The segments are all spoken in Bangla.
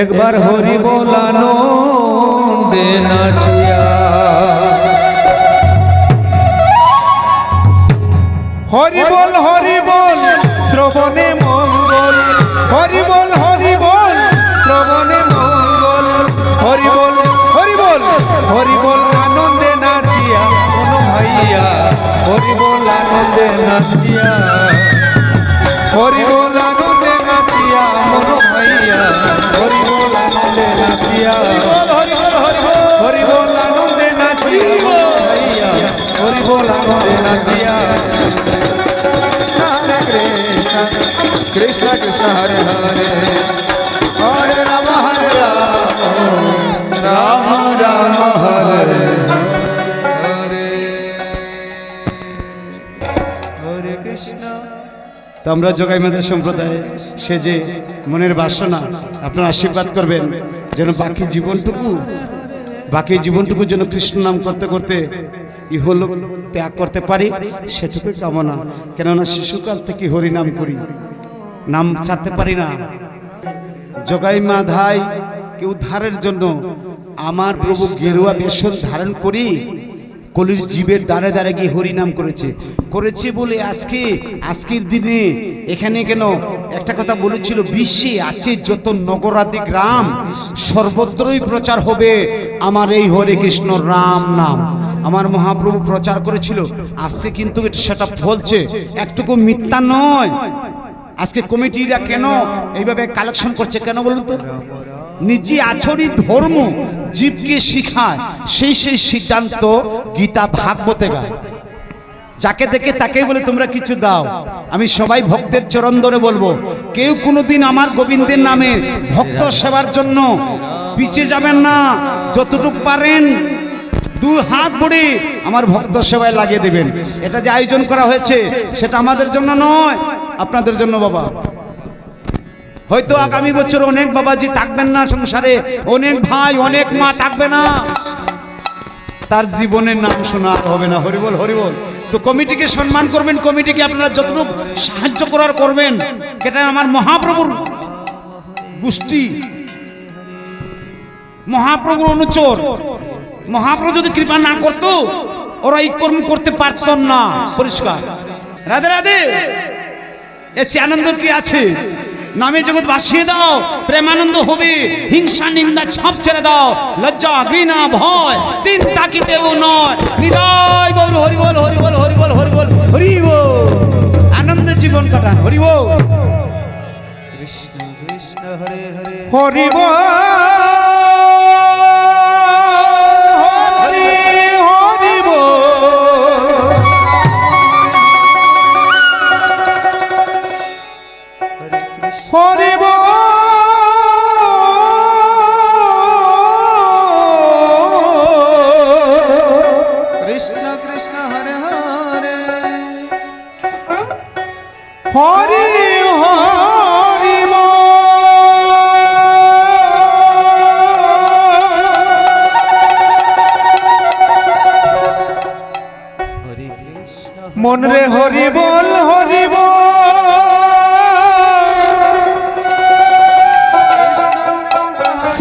একবার হরি বলানো নাচিয়া হরি বল হরি বল, শ্রবণে মঙ্গল। হরি বল হরি বল, শ্রবণে মঙ্গল। হরি বল হরি বল হরি বল আনন্দে নাচিয়া কোন ভাইয়া হরি বল আনন্দে নাচিয়া। হরি বল হরি বল আনন্দে নাচিয়া হরি বল আনন্দে নাচিয়া মন হরি বল আনন্দে নাচিয়া কৃষ্ণ কৃষ্ণ হরে হরে হরে রাম হরে রাম রাম রাম হরে হরে হরে কৃষ্ণ তো আমরা যোগাই মাদের সম্প্রদায়, সে যে মনের বাসনা, আপনার আশীর্বাদ করবেন, যেন বাকি জীবনটুকু বাকি জীবনটুকু যেন কৃষ্ণ নাম করতে করতে ইহলোক ত্যাগ করতে পারি সেটুকুই কামনা। কেননা শিশুকাল থেকে হরি নাম করি, নাম ছাড়তে পারি না। জগাই মাধাই কে উদ্ধারের জন্য আমার প্রভু গেরুয়া বেশন ধারণ করি কলির জীবের দ্বারে দ্বারে গিয়ে হরিনাম করেছে। করেছে বলে আজকে, আজকের দিনে এখানে কেন একটা কথা বলেছিল, বিশ্বে আছে যত নগরাদি গ্রাম, সর্বত্রই প্রচার হবে আমার এই হরে কৃষ্ণ রাম নাম। আমার মহাপ্রভু প্রচার করেছিল, আজকে কিন্তু সেটা ফলছে। একটুকু মিথ্যা নয়। আজকে কমিটিরা কেন এইভাবে কালেকশন করছে, কেন বলুন তো? নিজে আচরিত ধর্ম জীবকে শিখায়, সেই সেই সিদ্ধান্ত গীতা ভাগবতে গায়। যাকে দেখে তাকেই বলে, তোমরা কিছু দাও। আমি সবাই ভক্তের চরণ ধরে বলব, কেউ কোনোদিন আমার গোবিন্দের নামে ভক্ত সেবার জন্য পিছিয়ে যাবেন না। যতটুকু পারেন দুই হাত ভরে আমার ভক্ত সেবায় লাগিয়ে দেবেন। এটা যে আয়োজন করা হয়েছে, সেটা আমাদের জন্য নয়, আপনাদের জন্য বাবা। হয়তো আগামী বছর অনেক বাবাজি থাকবেন না সংসারে, অনেক ভাই, অনেক মা থাকবে না। তার জীবনের নাম শোনা হবে না। হরিবল হরিবল তো কমিটিকে সম্মান করবেন, কমিটিকে আপনারা যতটুকু সাহায্য করার করবেন সেটা আমার মহাপ্রভুর গোষ্ঠী, মহাপ্রভুর অনুচর, মহাপ্রভু যদি কৃপা না করতো, ওরা এই কর্ম করতে পারত না। পরিষ্কার। রাধে রাধে। এ আনন্দ কি আছে? নামে জগৎ বাসিয়ে দাও, প্রেমানন্দ হবে, হিংসা, নিন্দা, ছাপ ছেড়ে দাও, লজ্জা, ঘৃণা, ভয়, তিন তাকিতেও নয়। হৃদয় গৌর হরি বল হরি বল হরি বল হরি বল, হরি আনন্দ জীবন কাটান, হরি বল। কৃষ্ণ কৃষ্ণ, হরে হরে। হরি হরি বল কৃষ্ণ কৃষ্ণ হরে হরে। হরি হরি হরে কৃষ্ণ মন রে হরি বল। হরি বল।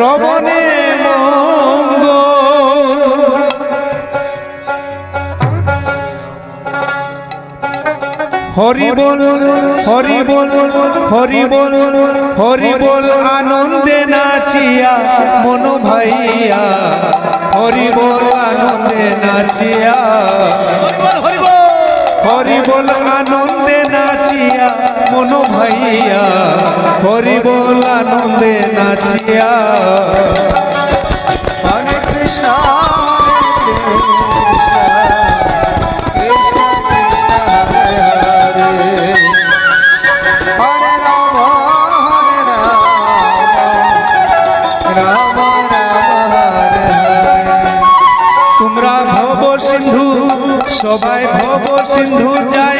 শ্রবণে মঙ্গল। হরি বল হরি বল হরি বল হরি বল আনন্দে নাচিয়া মন ভাইয়া। হরি বল আনন্দে নাচিয়া। হরি বল আনন্দে নাচিয়া মন ভাইয়া। হরি বল আনন্দে নাচিয়া। হরে কৃষ্ণ সবাই ভব সিন্ধু যাই।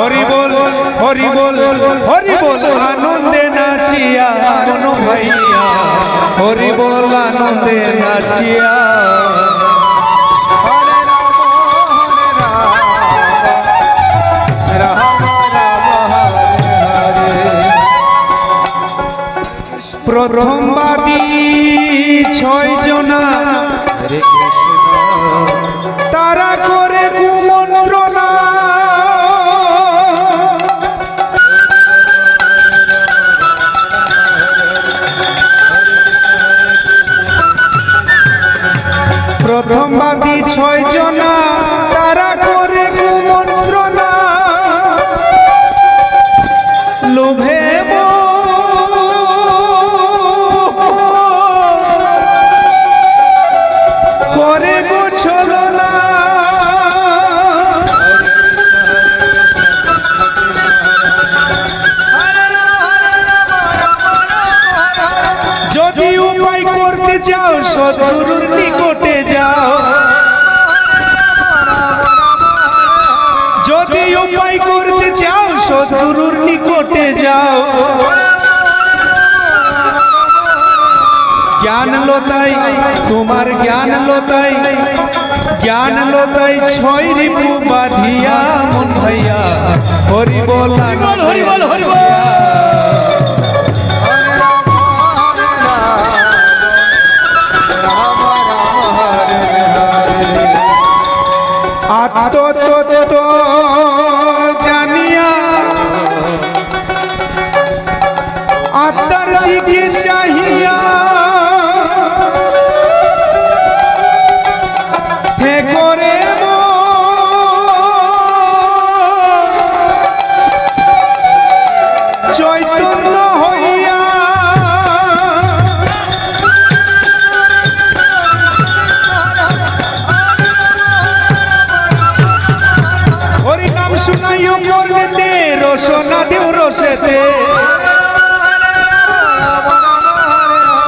হরে বল, হরি বল হরি বল, আনন্দে নাচিয়া মন ভাইয়া। হরি বল, আনন্দে নাচিয়া। প্রথম বাদী ছয় জনা তারা করে বাদী ছয় জনা, তারা করে কুমন্ত্রণা। লোভে করে গো ছলনা যদি উপায় করতে চাও, সদগুরুর নিকটে যাও। যদি উপায় করতে চাও সদগুরুর নিকটে যাও। জ্ঞান লতাই তোমার জ্ঞান লতাই জ্ঞান লতাই ছয় রিপু বাঁধিয়া মন ভাইয়া। হরি বল হরি বল হরি বল। রসনা দেও রসেতে।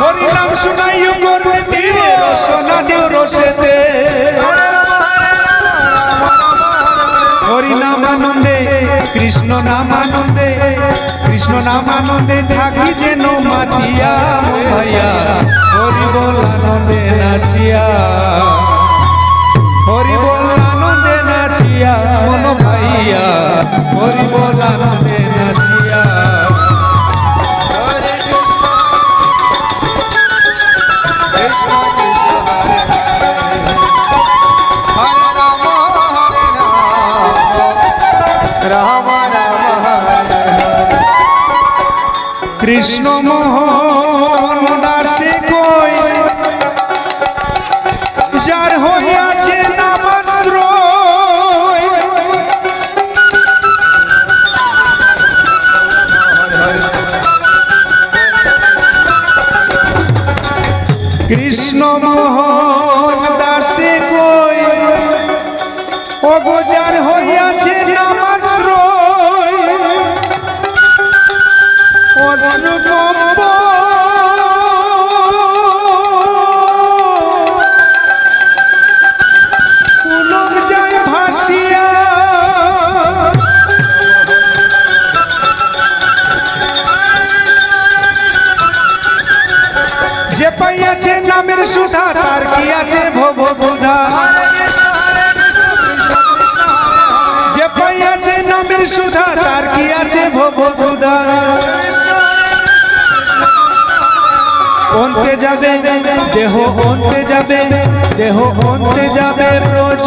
হরি নাম শুনাইও করলেতে রসনা দেও রসেতে। হরি নাম আনন্দে, কৃষ্ণ নাম আনন্দে, কৃষ্ণ নাম আনন্দে থাকি যেন মাতিয়া ভাইয়া হরি বল আনন্দে নাচিয়া। হরি হরি বল আনন্দে নাচিয়া। কৃষ্ণ মোহন কৃষ্ণ সুধা তার কি আছে ভব বুধা? যে পাইয়াছে নামের সুধা, তার কি আছে ভব বুধা? অন্তে যাবে, দেহ অন্তে যাবে, দেহ অন্তে যাবে ব্রজ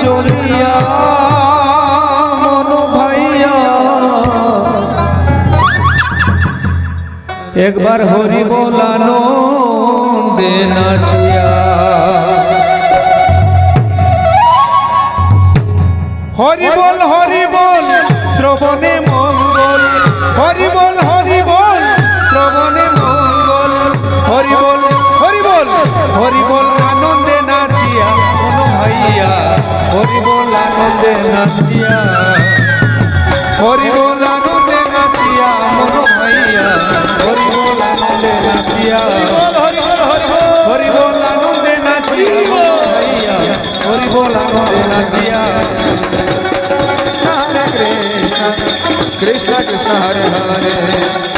চলিয়া ভাইয়া। একবার হরি বলানো দে নাচিয়া হরি বল হরি বল আনন্দে নাচিয়া কৃষ্ণ কৃষ্ণ কৃষ্ণ হরে হরে